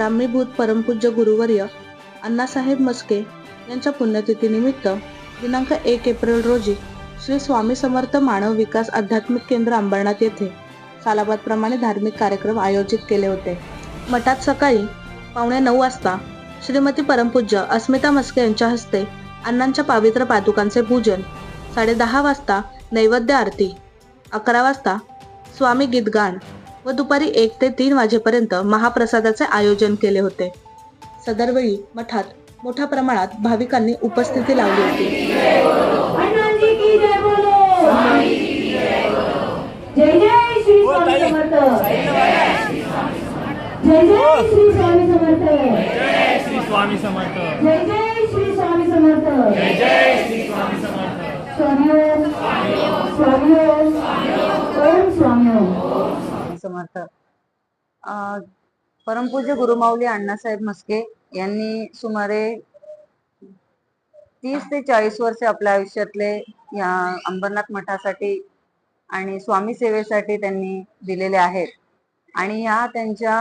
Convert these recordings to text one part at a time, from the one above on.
ब्राह्मीभूत परमपूज्य गुरुवर्य अण्णासाहेब मस्के यांच्या पुण्यतिथीनिमित्त दिनांक एक एप्रिल रोजी श्री स्वामी समर्थ मानव विकास आध्यात्मिक केंद्र अंबरनाथ येथे सालाबादप्रमाणे धार्मिक कार्यक्रम आयोजित केले होते. मठात सकाळी पावणे नऊ वाजता श्रीमती परमपूज्य अस्मिता मस्के यांच्या हस्ते अण्णांच्या पावित्र पादुकांचे पूजन साडेदहा वाजता नैवेद्य आरती अकरा वाजता स्वामी गीतगान व दुपारी एक ते तीन वाजेपर्यंत महाप्रसादाचे आयोजन केले होते. सदरवेळी मठात मोठ्या प्रमाणात भाविकांनी उपस्थिती लावली होती. समर्थ. परमपूज्य गुरुमाऊली अण्णासाहेब मस्के यांनी सुमारे तीस ते चाळीस वर्ष आपल्या आयुष्यातले या अंबरनाथ मठासाठी आणि स्वामी सेवेसाठी त्यांनी दिलेले आहेत. आणि या त्यांच्या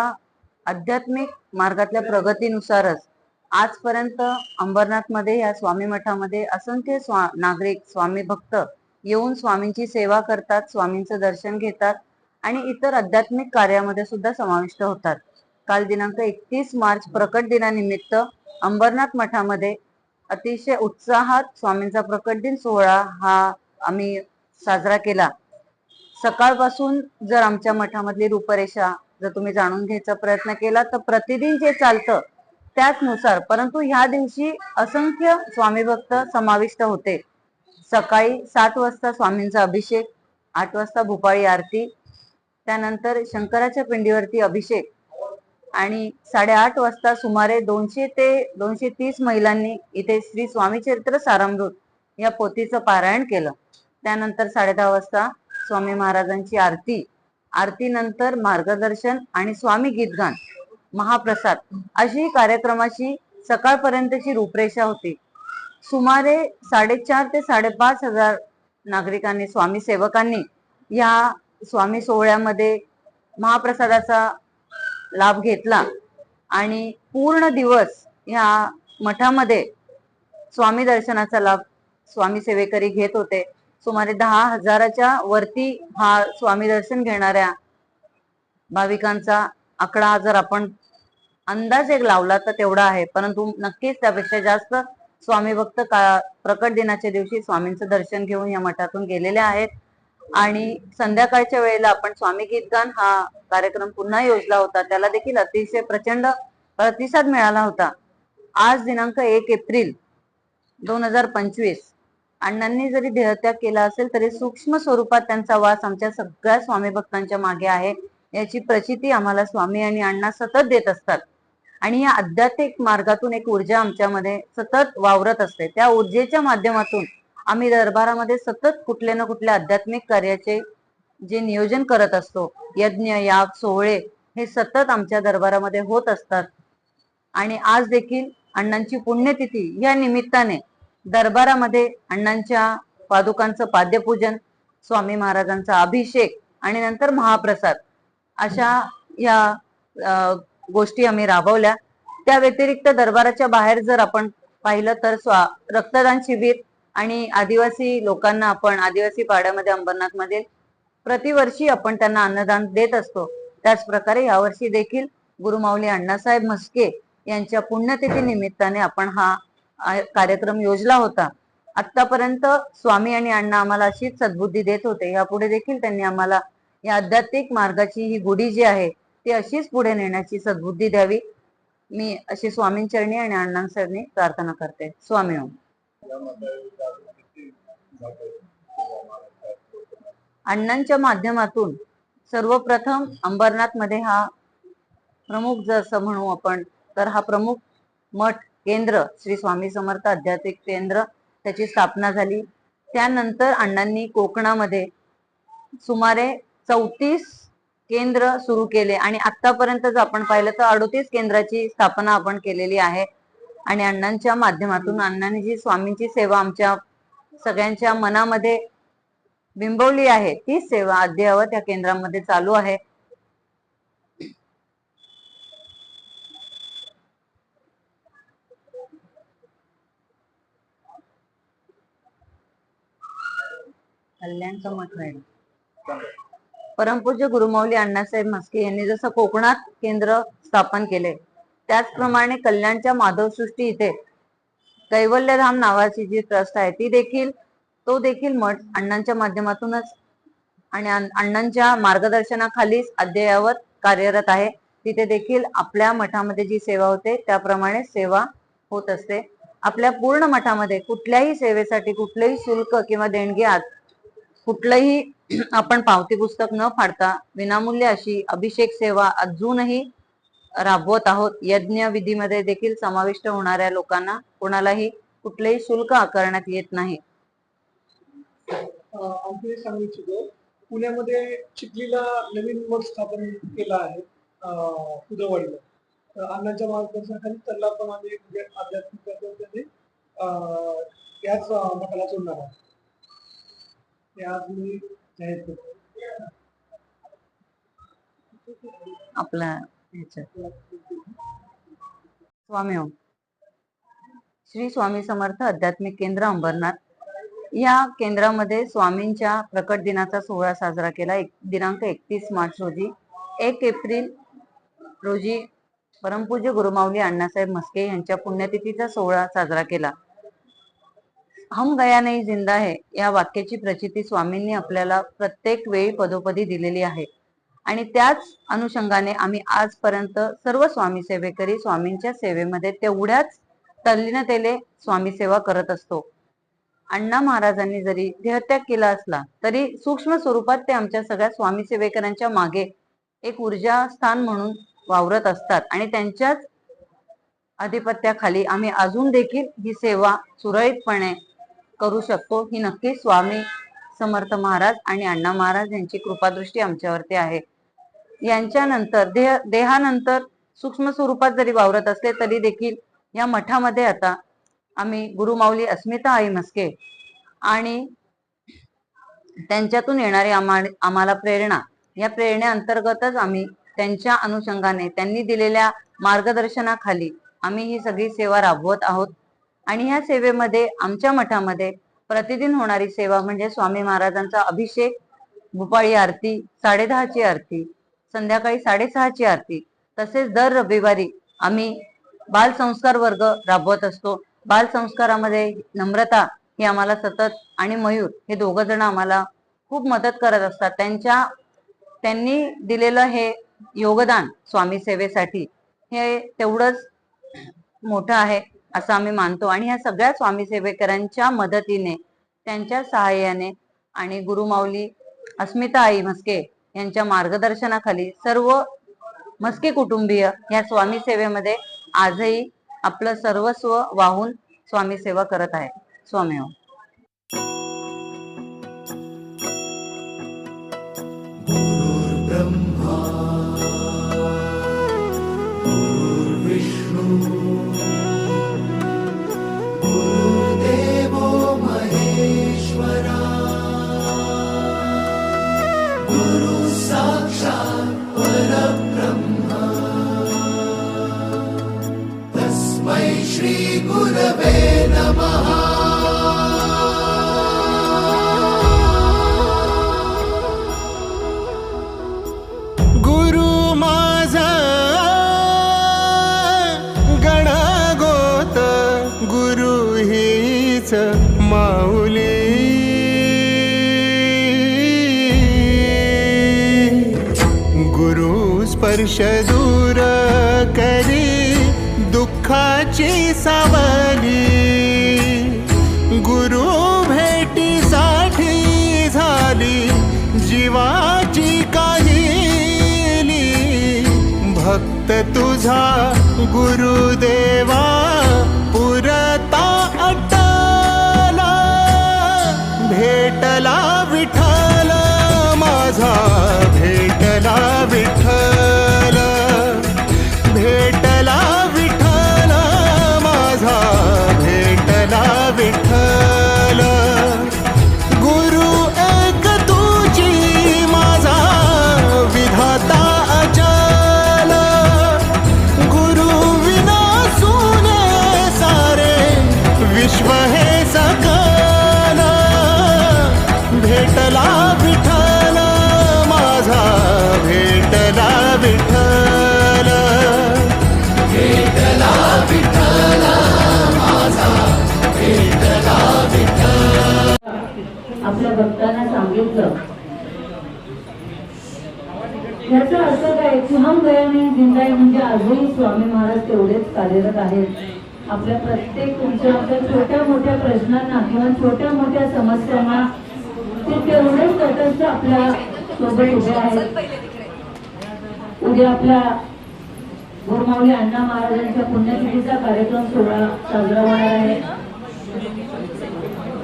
आध्यात्मिक मार्गातल्या प्रगतीनुसारच आजपर्यंत अंबरनाथमध्ये या स्वामी मठामध्ये असंख्य स्वा नागरिक स्वामी भक्त येऊन स्वामींची सेवा करतात स्वामींचं दर्शन घेतात आणि इतर आध्यात्मिक कार्यामध्ये सुद्धा समाविष्ट होतात. काल दिनांक एकतीस मार्च प्रकट दिनानिमित्त अंबरनाथ मठामध्ये अतिशय उत्साहात स्वामींचा प्रकट दिन सोहळा हा आम्ही साजरा केला. सकाळपासून जर आमच्या मठामधली रूपरेषा जर तुम्ही जाणून घ्यायचा प्रयत्न केला तर प्रतिदिन जे चालतं त्याचनुसार परंतु ह्या दिवशी असंख्य स्वामी भक्त समाविष्ट होते. सकाळी सात वाजता स्वामींचा अभिषेक आठ वाजता भूपाळी आरती त्यानंतर शंकराच्या पिंडीवरती अभिषेक. आणि साडेआठ वाजता सुमारे दोनशे ते दोनशे तीस महिलांनी इथे श्री स्वामी चरित्र सारामृत या पोथीचं पारायण केलं. त्यानंतर साडेदहा वाजता स्वामी महाराजांची आरती. आरतीनंतर मार्गदर्शन आणि स्वामी गीतगान महाप्रसाद अशी कार्यक्रमाची सकाळपर्यंतची रूपरेषा होती. सुमारे साडेचार ते साडेपाच हजार नागरिकांनी स्वामी सेवकांनी या स्वामी सोहळ्यामध्ये महाप्रसादाचा लाभ घेतला आणि पूर्ण दिवस या मठामध्ये स्वामी दर्शनाचा लाभ स्वामी सेवेकरी घेत होते. सुमारे दहा हजाराच्या वरती हा स्वामी दर्शन घेणाऱ्या भाविकांचा आकडा जर आपण अंदाज एक लावला तर तेवढा आहे. परंतु नक्कीच त्यापेक्षा जास्त स्वामी भक्त का प्रकट दिनाच्या दिवशी स्वामींचं दर्शन घेऊन या मठातून गेलेले आहेत. आणि संध्याकाळच्या वेळेला आपण स्वामी गीतगान हा कार्यक्रम पुन्हा योजला होता. त्याला देखील अतिशय प्रचंड प्रतिसाद मिळाला होता. आज दिनांक एक एप्रिल दोन हजार पंचवीस. अण्णांनी जरी देहत्याग केला असेल तरी सूक्ष्म स्वरूपात त्यांचा वास आमच्या सगळ्या स्वामी भक्तांच्या मागे आहे. याची प्रचिती आम्हाला स्वामी आणि अण्णा सतत देत असतात. आणि या आध्यात्मिक मार्गातून एक ऊर्जा आमच्यामध्ये सतत वावरत असते. त्या ऊर्जेच्या माध्यमातून आम्ही दरबारामध्ये सतत कुठल्या ना कुठल्या आध्यात्मिक कार्याचे जे नियोजन करत असतो यज्ञ याग सोहळे हे सतत आमच्या दरबारामध्ये होत असतात. आणि आज देखील अण्णांची पुण्यतिथी या निमित्ताने दरबारामध्ये अण्णांच्या पादुकांचं पाद्यपूजन स्वामी महाराजांचा अभिषेक आणि नंतर महाप्रसाद अशा या गोष्टी आम्ही राबवल्या. त्या व्यतिरिक्त दरबाराच्या बाहेर जर आपण पाहिलं तर स्वा रक्तदान शिबिर आणि आदिवासी लोकांना आपण आदिवासी पाड्यामध्ये अंबरनाथमध्ये प्रतिवर्षी आपण त्यांना अन्नदान देत असतो. त्याच प्रकारे यावर्षी देखील गुरुमाऊली अण्णासाहेब म्हस्के यांच्या पुण्यतिथी निमित्ताने आपण हा कार्यक्रम योजला होता. आतापर्यंत स्वामी आणि अण्णा आम्हाला अशीच सद्बुद्धी देत होते. यापुढे देखील त्यांनी आम्हाला या आध्यात्मिक मार्गाची ही गुढी जी आहे ती अशीच पुढे नेण्याची सद्बुद्धी द्यावी. मी अशी स्वामींचरणी आणि अण्णांचरणी प्रार्थना करते. स्वामी ओम. अण्णांच्या माध्यमातून सर्वप्रथम अंबरनाथमध्ये हा प्रमुख जसं म्हणू आपण तर हा प्रमुख मठ केंद्र श्री स्वामी समर्थ आध्यात्मिक केंद्र त्याची स्थापना झाली. त्यानंतर अण्णांनी कोकणामध्ये सुमारे चौतीस केंद्र सुरू केले आणि आतापर्यंत जर आपण पाहिलं तर अडोतीस केंद्राची स्थापना आपण केलेली आहे. आणि अण्णांच्या माध्यमातून अण्णांनी जी स्वामींची सेवा आमच्या सगळ्यांच्या मनामध्ये बिंबवली आहे ती सेवा अद्ययावत या केंद्रामध्ये चालू आहे. कल्याणचा परमपूज्य गुरुमाऊली अण्णासाहेब म्हस्के यांनी जसं कोकणात केंद्र स्थापन केले त्याचप्रमाणे कल्याणच्या माधवसृष्टी इथे कैवल्यधाम नावाची जी ट्रस्ट आहे ती देखील तो देखील मठ अण्णांच्या माध्यमातूनच आणि अण्णांच्या मार्गदर्शनाखालीच अद्ययावत कार्यरत आहे. तिथे देखील आपल्या मठामध्ये जी सेवा होते त्याप्रमाणे सेवा होत असते. आपल्या पूर्ण मठामध्ये कुठल्याही सेवेसाठी कुठलंही शुल्क किंवा देणगी आत कुठलंही आपण पावती पुस्तक न फाडता विनामूल्य अशी अभिषेक सेवा अजूनही राबवत आहोत. यज्ञ विधीमध्ये देखील समाविष्ट होणाऱ्या लोकांना कोणालाही कुठलेही शुल्क आकारण्यात येत नाही. अं, आणखी एक सांगू इच्छितो. पुण्यामध्ये चिखलीला नवीन मठ स्थापन केला आहे तर अण्णांच्या मार्गदर्शनाखाली त्याला पण आम्ही आध्यात्मिक याच अं, मठाला जोडणार आहोत ते आज मी जाहीर करतो. ह्याच्यात स्वामी ओम. श्री स्वामी समर्थ आध्यात्मिक केंद्र अंबरनाथ. या केंद्रामध्ये स्वामींच्या प्रकट दिनाचा सोहळा साजरा केला. एक दिनांक एकतीस मार्च रोजी एक एप्रिल रोजी परमपूज्य गुरुमाऊली अण्णासाहेब म्हस्के यांच्या पुण्यतिथीचा सोहळा साजरा केला. हम गया नाही जिंदा है या वाक्याची प्रचिती स्वामींनी आपल्याला प्रत्येक वेळी पदोपदी दिलेली आहे. आणि त्याच अनुषंगाने आम्ही आजपर्यंत सर्व स्वामी सेवेकरी स्वामींच्या सेवेमध्ये तेवढ्याच तल्लीनतेने स्वामी सेवा करत असतो. अण्णा महाराजांनी जरी देहत्याग केला असला तरी सूक्ष्म स्वरूपात ते आमच्या सगळ्या स्वामी सेवेकरांच्या मागे एक ऊर्जा स्थान म्हणून वावरत असतात आणि त्यांच्याच आधिपत्याखाली आम्ही अजून देखील ही सेवा सुरळीतपणे करू शकतो ही नक्की स्वामी समर्थ महाराज आणि अण्णा महाराज यांची कृपादृष्टी आमच्यावरती आहे. यांच्यानंतर देह देहानंतर सूक्ष्म स्वरूपात जरी वावरत असले तरी देखील या मठामध्ये आता आम्ही गुरुमाऊली अस्मिता आई म्हस्के आणि त्यांच्यातून येणारी आम्हा आम्हाला प्रेरणा या प्रेरणेअंतर्गतच आम्ही त्यांच्या अनुषंगाने त्यांनी दिलेल्या मार्गदर्शनाखाली आम्ही ही सगळी सेवा राबवत आहोत. आणि ह्या सेवेमध्ये आमच्या मठामध्ये प्रतिदिन होणारी सेवा म्हणजे स्वामी महाराजांचा अभिषेक भूपाळी आरती साडेदहाची आरती संध्याकाळी साडेसहाची आरती. तसेच दर रविवारी आम्ही बाल संस्कार वर्ग राबवत असतो. बाल संस्कारामध्ये नम्रता ही आम्हाला सतत आणि मयूर हे दोघ जण आम्हाला खूप मदत करत असतात. त्यांच्या त्यांनी दिलेलं हे योगदान स्वामी सेवेसाठी हे तेवढंच मोठं आहे. असं आम्ही मानतो. आणि ह्या सगळ्या स्वामी सेवेकरांच्या मदतीने त्यांच्या सहाय्याने आणि गुरुमाऊली अस्मिता आई म्हस्के यांच्या मार्गदर्शनाखाली सर्व म्हस्के कुटुंबीय या स्वामी सेवेमध्ये आजही आपलं सर्वस्व वाहून स्वामी सेवा करत आहे. स्वामी हो. ची सावली. गुरु भेटीसाठी झाली जीवाची काहिली. भक्त तुझा गुरुदेवा विश्व हे सकाना भेटला विठाला माझा भेटला विठाला भेटला विठाला माझा भेटला विठाला आपल्या भक्तांना सांगितलं. याचं असं काय? की गयाने जिंदाई म्हणजे आजही स्वामी महाराज तेवढेच कार्यरत आहेत. आपल्या प्रत्येक तुमच्या आपल्या छोट्या मोठ्या प्रश्नांना किंवा छोट्या मोठ्या समस्यांना ते तेवढेच तटस्थ आपल्यासोबत उभे आहेत. उद्या आपल्या गुरुमावली अण्णा महाराजांच्या पुण्यतिथीचा कार्यक्रम सोहळा साजरा होणार आहे.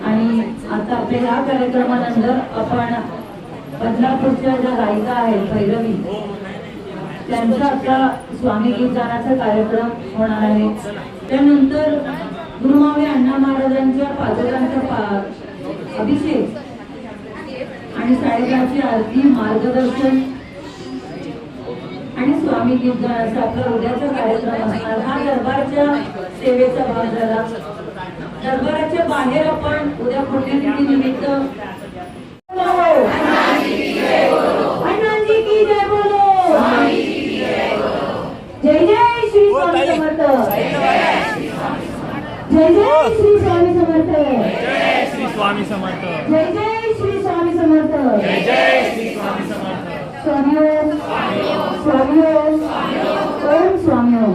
आणि आता आपल्या या कार्यक्रमानंतर आपण बदलापूरच्या ज्या गायिका आहेत भैरवी त्यांचा आता स्वामी गीतगानाचा कार्यक्रम होणार आहे. त्यानंतर गुरुमावे अण्णा महाराजांच्या पादकांचा पा अभिषेक आणि साडेदहाची आरती मार्गदर्शन आणि स्वामी गीतगानाचा आपला उद्याचा कार्यक्रम असणार. हा दरबारच्या सेवेचा भाग झाला. दरबाराच्या बाहेर आपण उद्या पुण्यतिथी निमित्त जय जय श्री स्वामी समर्थ. जय श्री स्वामी समर्थ. जय जय श्री स्वामी समर्थ. जय श्री स्वामी समर्थ. स्वामी ओम स्वामी ओम ओम स्वामी ओम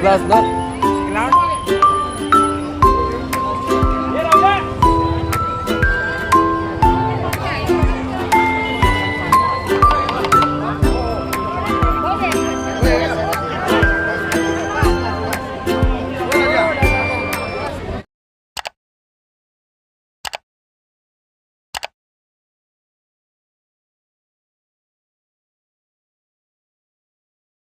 ग्लास ग्लास.